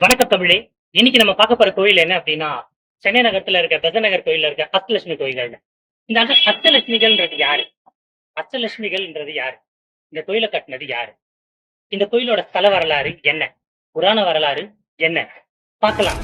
வணக்கம் தமிழே. இன்னைக்கு நம்ம பார்க்க போற கோயில் என்ன அப்படின்னா சென்னை நகரத்துல இருக்க பெசநகர் கோயில்ல இருக்க அஷ்டலட்சுமி கோயில்கள் இந்த அஷ்டலட்சுமிகள்ன்றது யாரு? அஷ்டலட்சுமிகள்ன்றது யாரு? இந்த கோயிலை கட்டினது யாரு? இந்த கோயிலோட ஸ்தல வரலாறு என்ன? புராண வரலாறு என்ன? பார்க்கலாம்.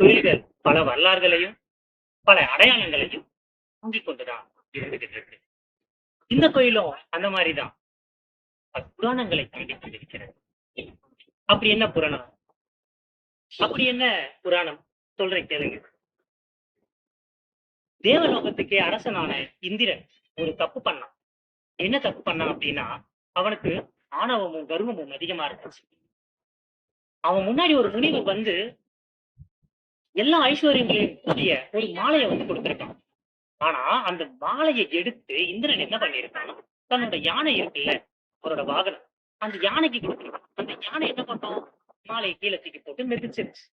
கோயில்கள் பல வரலாறுகளையும் பல அடையாளங்களையும் தூங்கிக் கொண்டுதான் இருந்துகிட்டு இந்த கோயிலும் அந்த மாதிரிதான். பல புராணங்களை தாங்கிக் கொண்டிருக்கிறது அப்படி என்ன புராணம்? அப்படி என்ன புராணம்? சொல்றேன் கேளுங்க. தேவலோகத்துக்கே அரசனான இந்திரன் ஒரு தப்பு பண்ணான். என்ன தப்பு பண்ணான் அப்படின்னா அவனுக்கு ஆணவமும் கர்வமும் அதிகமா இருந்துச்சு. அவன் முன்னாடி ஒரு முனிவர் வந்து எல்லா ஐஸ்வர்யங்களையும் கூடிய ஒரு மாலையை வந்து கொடுத்திருக்கான். ஆனா அந்த மாலையை எடுத்து இந்திரன் என்ன பண்ணியிருக்கான்? தன்னோட யானை இருக்குல்ல அவரோட வாகனம் அந்த யானைக்கு கொடுத்துருக்கான். அந்த யானை என்ன பண்ணோம்? மாலையை கீழே தூக்கி போட்டு மெதிச்சிருச்சு.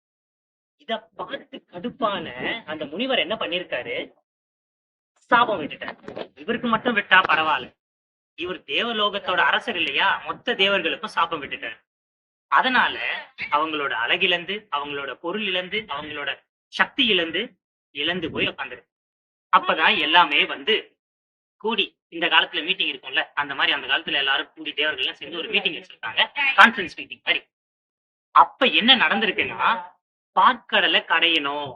இத பார்த்து கடுப்பான அந்த முனிவர் என்ன பண்ணிருக்காரு சாபம் விட்டுட்டார். இவருக்கு மட்டும் விட்டா பரவாயில்ல. இவர் தேவலோகத்தோட அரசர் இல்லையா? மொத்த தேவர்களுக்கும் சாபம் விட்டுட்டார். அதனால அவங்களோட அழகிழந்து அவங்களோட பொருள் இழந்து அவங்களோட சக்தி இழந்து இழந்து போய் உட்காந்துரு அப்பதான் எல்லாமே வந்து கூடி இந்த காலத்துல மீட்டிங் இருக்கும்ல அந்த மாதிரி அந்த காலத்துல எல்லாரும் கூடி தேவர்கள் எல்லாம் சேர்ந்து ஒரு மீட்டிங் வச்சிருக்காங்க கான்ஃபரன்ஸ் மீட்டிங் மாதிரி. அப்ப என்ன நடந்திருக்குன்னா பாற்கடலை கடையணும்.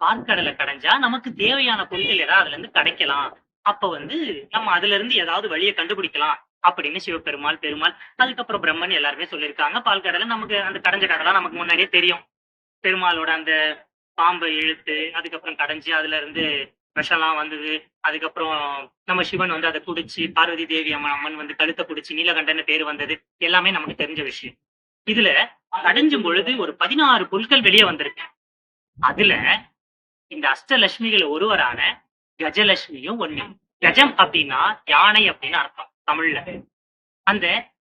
பாற்கடலை கடைஞ்சா நமக்கு தேவையான பொருட்கள் ஏதாவது அதுல இருந்து கிடைக்கலாம். அப்ப வந்து நம்ம அதுல இருந்து ஏதாவது வழியை கண்டுபிடிக்கலாம். அப்படின்னு சிவபெருமாள் பெருமாள் அதுக்கப்புறம் பிரம்மன் எல்லாருமே சொல்லியிருக்காங்க. பால் கடலை நமக்கு அந்த கடைஞ்ச கடலாம் நமக்கு முன்னாடியே தெரியும். பெருமாளோட அந்த பாம்பை இழுத்து அதுக்கப்புறம் கடைஞ்சு அதுல இருந்து விஷம்லாம் வந்தது. அதுக்கப்புறம் நம்ம சிவன் வந்து அதை குடிச்சு பார்வதி தேவி அம்மன் அம்மன் வந்து கழுத்தை குடிச்சு நீலகண்டன் பேர் வந்தது. எல்லாமே நமக்கு தெரிஞ்ச விஷயம். இதுல கடைஞ்சும் பொழுது ஒரு பதினாறு பொருட்கள் வெளியே வந்திருக்கு. அதுல இந்த அஷ்டலட்சுமிகள் ஒருவரான கஜலட்சுமியும் ஒண்ணு. கஜம் அப்படின்னா யானை அப்படின்னு அர்த்தம். தமிழ்ல. அந்த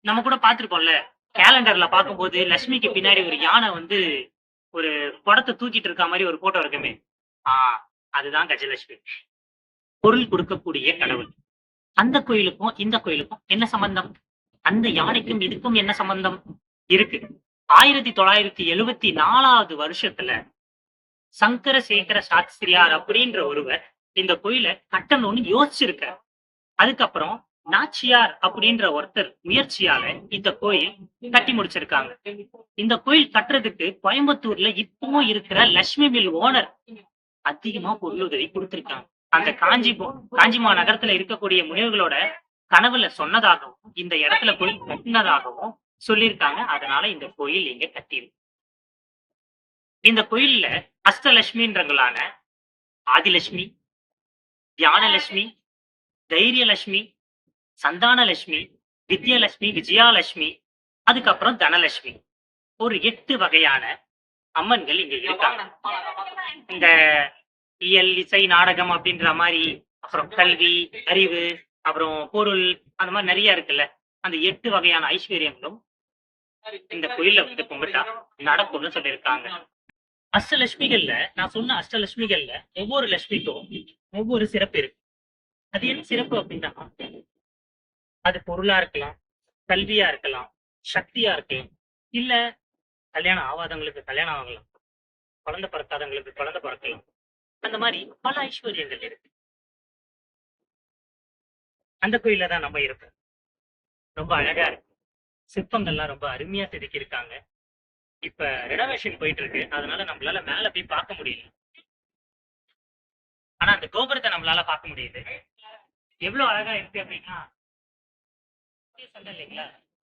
நம்ம கூட பார்த்திருக்கோம்ல கேலண்டர்ல பார்க்கும்போது லட்சுமிக்கு பின்னாடி ஒரு யானை வந்து ஒரு குடத்தை தூக்கிட்டு இருக்க மாதிரி ஒரு போட்டோ இருக்குமே. ஆஹ் அதுதான் கஜலட்சுமி. பொருள் கொடுக்கக்கூடிய கடவுள். அந்த கோயிலுக்கும் இந்த கோயிலுக்கும் என்ன சம்பந்தம்? அந்த யானைக்கும் இதுக்கும் என்ன சம்பந்தம்? இருக்கு. ஆயிரத்தி தொள்ளாயிரத்தி எழுவத்தி நாலாவது வருஷத்துல சங்கர சேகர சாஸ்திரியார் அப்படின்ற ஒருவர் இந்த கோயிலை கட்டணும்னு யோசிச்சிருக்கார் அதுக்கப்புறம் நாச்சியார் அப்படின்ற ஒருத்தர் முயற்சியால இந்த கோயில் கட்டி முடிச்சிருக்காங்க. இந்த கோயில் கட்டுறதுக்கு கோயம்புத்தூர்ல இப்பவும் இருக்கிற லட்சுமி மில் ஓனர் அதிகமா பொருளுதவி கொடுத்திருக்காங்க. அந்த காஞ்சி காஞ்சிமா நகரத்துல இருக்கக்கூடிய முனிவர்களோட கனவுல சொன்னதாகவும் இந்த இடத்துல கோயில் கட்டினதாகவும் சொல்லியிருக்காங்க. அதனால இந்த கோயில் இங்க கட்டியிருக்கு. இந்த கோயில்ல அஷ்டலட்சுமின்றங்களான ஆதிலட்சுமி தியானலட்சுமி தைரியலட்சுமி சந்தானலட்சுமி வித்யலட்சுமி விஜயாலட்சுமி அதுக்கப்புறம் தனலட்சுமி. ஒரு எட்டு வகையான அம்மன்கள் இங்க இருக்காங்க. இந்த இயல் இசை நாடகம் அப்படின்ற மாதிரி அப்புறம் கல்வி அறிவு அப்புறம் பொருள் அந்த மாதிரி நிறைய இருக்குல்ல. அந்த எட்டு வகையான ஐஸ்வர்யங்களும் இந்த கோயில்ல வந்து கும்பிட்டா நடக்கும்னு சொல்லியிருக்காங்க. அஷ்டலட்சுமிகள்ல நான் சொன்ன அஷ்டலட்சுமிகள்ல ஒவ்வொரு லட்சுமிக்கும் ஒவ்வொரு சிறப்பு இருக்கு. அது என்ன சிறப்பு அப்படின்னா அது பொருளா இருக்கலாம் கல்வியா இருக்கலாம் சக்தியா இருக்கலாம். இல்ல கல்யாணம் ஆகாதவங்களுக்கு கல்யாணம் ஆகலாம். குழந்தை பிறக்காதவங்களுக்கு குழந்தை பிறக்கலாம். அந்த மாதிரி பல ஐஸ்வர்யங்கள் இருக்கு. அந்த கோயில தான் நம்ம இருப்போம். ரொம்ப அழகா இருக்கு. சிற்பங்கள்லாம் ரொம்ப அருமையா செதுக்கி இருக்காங்க இப்ப ரெனோவேஷன் போயிட்டு இருக்கு அதனால நம்மளால மேல போய் பார்க்க முடியல. ஆனா அந்த கோபுரத்தை நம்மளால பார்க்க முடியுது. எவ்வளவு அழகா இருக்கு அப்படின்னா சொன்னேன் இல்லைங்களா?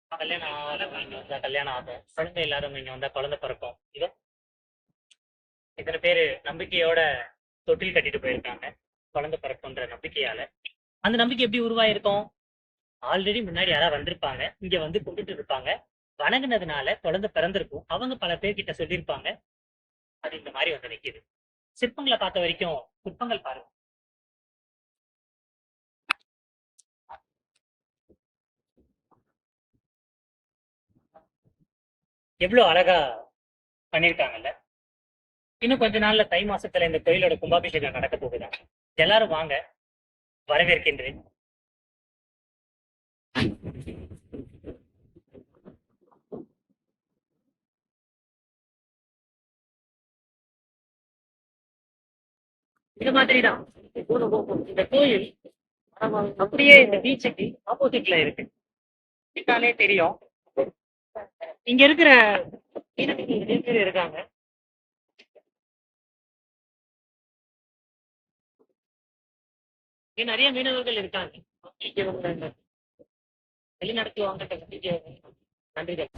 கல்யாணம் இங்க கல்யாணம் ஆகும் குழந்தை இல்லாதவங்க இங்க வந்தா குழந்தை பிறக்கும். இதோ இத்தனை பேரு நம்பிக்கையோட தொட்டில் கட்டிட்டு போயிருக்காங்க. குழந்தை பிறக்கும்ன்ற நம்பிக்கையால. அந்த நம்பிக்கை எப்படி உருவாயிருக்கும்? ஆல்ரெடி முன்னாடி யாராவது வந்திருப்பாங்க இங்க வந்து கும்பிட்டு இருப்பாங்க. வணங்குனதுனால குழந்தை பிறந்திருக்கும். அவங்க பல பேர்கிட்ட சொல்லியிருப்பாங்க. அது இந்த மாதிரி வந்து நிக்குது. சிற்பங்களை பார்த்த வரைக்கும் சிற்பங்கள் பாருங்க. எவ்வளவு அழகா பண்ணிருக்காங்கல்ல? இன்னும் கொஞ்ச நாள்ல தை மாசத்துல இந்த கோயிலோட கும்பாபிஷேகம் நடக்க போகுதா? எல்லாரும் வாங்க வரவேற்கின்றேன். இது மாதிரிதான். இந்த கோயில் அப்படியே இந்த பீச்சுக்கு ஆப்போசிட்ல இருக்கு. தெரியும். இங்க இருக்கிற நிறைய பேர் இருக்காங்க. இங்க நிறைய மீனவர்கள் இருக்காங்க. வெளிநடத்தி உங்க நன்றிகள்.